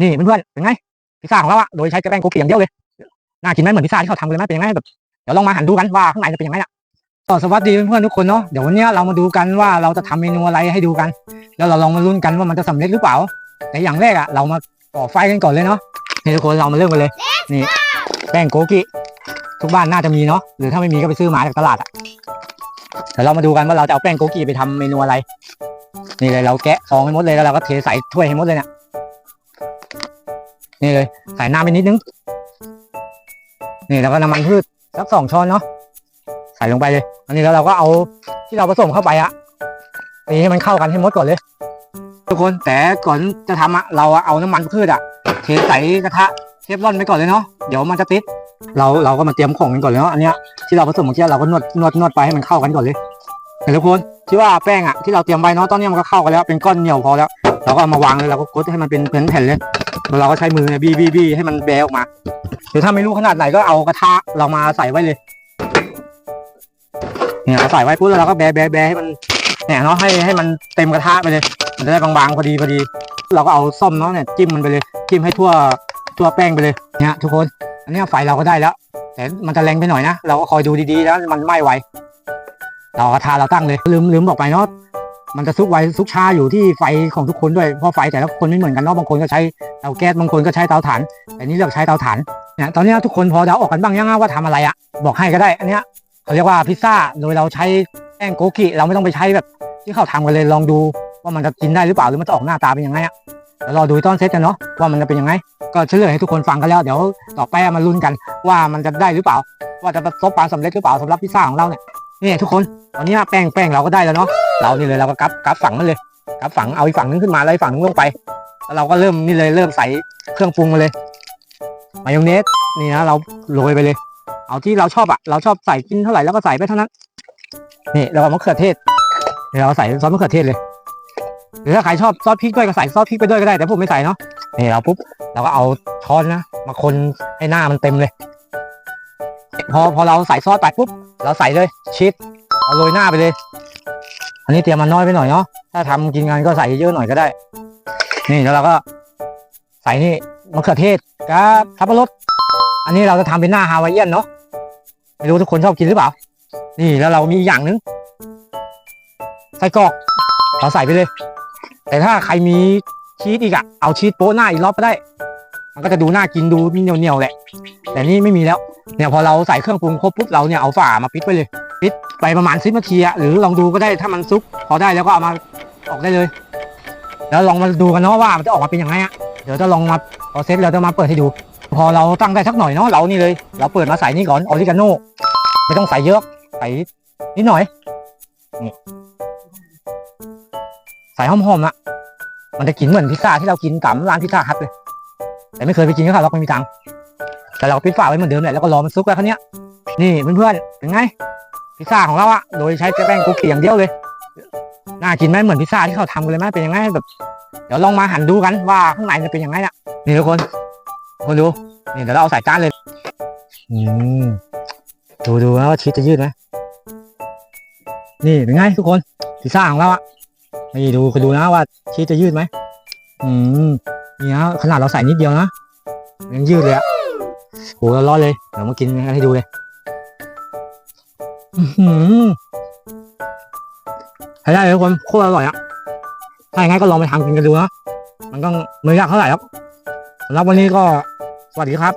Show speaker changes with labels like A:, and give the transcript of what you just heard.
A: นี่เพื่อนๆเป็นไงพิซซ่าของเราอะโดยใช้แป้งโกกิอย่างเดียวเลยน่ากินไหมเหมือนพิซซ่าที่เขาทำกันเลยไหมเป็นยังไงแบบเดี๋ยวลองมาหันดูกันว่าข้างในจะเป็นยังไงอะก็สวัสดีเพื่อนๆทุกคนเนาะเดี๋ยววันนี้เรามาดูกันว่าเราจะทำเมนูอะไรให้ดูกัน แล้วเราลองมาลุ้นกันว่ามันจะสำเร็จหรือเปล่า แต่อย่างแรกอะเรามาก่อไฟกันก่อนเลยเนาะนี่ทุกคนเรามาเริ่มกันเลย นี่ แป้งโกกิทุกบ้านน่าจะมีเนาะหรือถ้าไม่มีก็ไปซื้อมาจากตลาดอะเดี๋ยวเรามาดูกันว่าเราจะเอาแป้งโกกิไปทำเมนูอะไร นี่เลยเราแกะซองให้หมดเลยแล้วเราก็เทใส่ถ้วยให้หมดเลยเนี่ย นี่เลยใส่น้ำไปนิดนึง นี่แล้วก็น้ำมันพืชสักสองช้อนเนาะใส่ลงไปเลย อันนี้แล้วเราก็เอาที่เราผสมเข้าไปอะตีให้มันเข้ากันให้หมดก่อนเลย ทุกคนแต่ก่อนจะทำอะเราเอาน้ำมันพืชอะเทใส่กระทะเทฟลอนไปก่อนเลยเนาะเดี๋ยวมันจะติดเราเราก็มาเตรียมของกันก่อนเลยเนาะอันเนี้ยที่เราผสมเมื่อกี้เราก็นวดนวดนวดไปให้มันเข้ากันก่อนเลยเห็นทุกคนที่ว่าแป้งอะที่เราเตรียมไว้เนาะตอนนี้มันก็เข้ากันแล้วเป็นก้อนเหนียวพอแล้ว เราก็เอามาวางเลยเราก็กดให้มันเป็นเป็นแผ่นเลยแล้วเราก็ใช้มือเนี่ยบี้บี้บี้ให้มันแบะออกมาหรือถ้าไม่รู้ขนาดไหนก็เอากระทะเรามาใส่ไว้เลยเนี่ยเราใส่ไว้ปุ๊บแล้วเราก็แบะแบะแบะให้มันเนี่ยเนาะให้ให้มันเต็มกระทะไปเลย มันจะได้บางๆพอดีพอดี เราก็เอาส้อมเนาะเนี่ยจิ้มมันไปเลยจิ้มให้ทั่วทั่วแป้งไปเลยเนี่ยทุกคนอันนี้ไฟเราก็ได้แล้ว แต่มันจะแรงไปหน่อยนะเราก็คอยดูดีๆแล้วมันไหม้ไวเรากระทะเราตั้งเลยลืมลืมบอกไปเนาะ มันจะซุกไวซุกช้าอยู่ที่ไฟของทุกคนด้วยเพราะไฟแต่ละคนไม่เหมือนกันเนาะบางคนก็ใช้เตาแก๊สบางคนก็ใช้เตาถ่านแต่นี่เลือกใช้เตาถ่านเนี่ยตอนนี้ทุกคนพอเดาออกกันบ้างยังว่าทำอะไรอะบอกให้ก็ได้อันเนี้ยเขาเรียกว่าพิซซ่าโดยเราใช้แป้งโกกิเราไม่ต้องไปใช้แบบ ที่เขาทำกันเลยลองดูว่ามันจะกินได้หรือเปล่าหรือมันจะออกหน้าตาเป็นยังไงอะเดี๋ยวรอดูตอนเซตกันเนาะว่ามันจะเป็นยังไง ก็เฉลยให้ทุกคนฟังกันแล้วเดี๋ยวต่อไปมาลุ้นกันว่ามันจะได้หรือเปล่า ว่าจะประสบความสำเร็จหรือเปล่าสำหรับพิซซ่าของเราเนี่ย นี่ทุกคนตอนนี้แป้งแป้งเราก็ได้แล้วเนาะเรานี่เลยเราก็กับกับฝังมันเลยกับฝังเอาอีกฝั่งนึงขึ้นมาแล้วอีกฝั่งนึงลงไปแล้วเราก็เริ่มนี่เลยเริ่มใส่เครื่องปรุงมาเลยมายองเนสนี่นะเราโรยไปเลย เอาที่เราชอบอะเราชอบใส่กินเท่าไหร่แล้วก็ใส่ไปเท่านั้นนี่เราก็มะเขือเทศเดี๋ยวเราใส่ซอสมะเขือเทศเลย หรือถ้าใครชอบซอสพริกด้วยก็ใส่ซอสพริกไปด้วยก็ได้แต่ผมไม่ใส่เนาะนี่เราปุ๊บเราก็เอาช้อนนะมาคนให้หน้ามันเต็มเลย พอพอเราใส่ซอสไปปุ๊บ เราใส่เลยชีสเอาโรยหน้าไปเลย อันนี้เตรียมมาน้อยไปหน่อยเนาะถ้าทำกินงานก็ใส่เยอะหน่อยก็ได้ นี่แล้วเราก็ ใส่นี่มะเขือเทศกับทับปะรดอันนี้เราจะทำเป็นหน้าฮาวายเอียนเนาะไม่รู้ทุกคนชอบกินหรือเปล่า นี่แล้วเรามีอีกอย่างนึงไส้กรอกเราใส่ไปเลย แต่ถ้าใครมีชีสอีกอะเอาชีสโป๊ะหน้าอีกรอบก็ได้ มันก็จะดูน่ากินดูมีเหนียวๆแหละ แต่นี่ไม่มีแล้ว เนี่ยพอเราใส่เครื่องปรุงครบปุ๊บเราเนี่ยเอาฝามาปิดไว้เลย ปิดไปประมาณสิบนาทีอะหรือลองดูก็ได้ถ้ามันซุก พอได้แล้วก็เอามาออกได้เลย แล้วลองมาดูกันเนาะว่ามันจะออกมาเป็นยังไงอะเดี๋ยวจะลองมาพอเซตเราจะมาเปิดให้ดู พอเราตั้งได้สักหน่อยเนาะเรานี่เลย เราเปิดมาใส่นี่ก่อนออริกาโน่ไม่ต้องใส่เยอะใส่นิดหน่อยใส่หอมๆอะมันจะกินเหมือนพิซซ่าที่เรากินกับร้านพิซซ่าฮัทเลย แต่ไม่เคยไปกินก็ค่ะเราไม่มีตังค์ แต่เราก็ปิดฝาไว้เหมือนเดิมแหละแล้วก็รอมันซุกแล้วคันนี้ยนี่เพื่อนๆเป็นไง พิซซ่าของเราอะโดยใช้แป้งกุ๊กเกีอย่างเดียวเลยน่ากินไหมเหมือนพิซซ่าที่เขาทำกันเลยไหมเป็นยังไงแบบ เดี๋ยวลองมาหันดูกันว่าข้างในจะเป็นยังไงน่ะนี่ทุกคนคนดูนี่เดี๋ยวเราเอาใส่จานเลยอืมดูดูนะว่าชีสจะยืดไหมนี่เป็นไงทุกคนพิซซ่าของเราอะนี่ดูคุณดูนะว่าชีสจะยืดไหมอืมนี่นะขนาดเราใส่นิดเดียวนะยังยืดเลยอะ โหร้อนเลย เดี๋ยวมากินกันให้ดูเลยอือหือใช้ได้เลยทุกคนโคตรอร่อยอะถ้าอย่างงั้นก็ลองไปทำกินกันดูนะ มันก็ไม่ยากเท่าไหร่ครับสำหรับวันนี้ก็สวัสดีครับ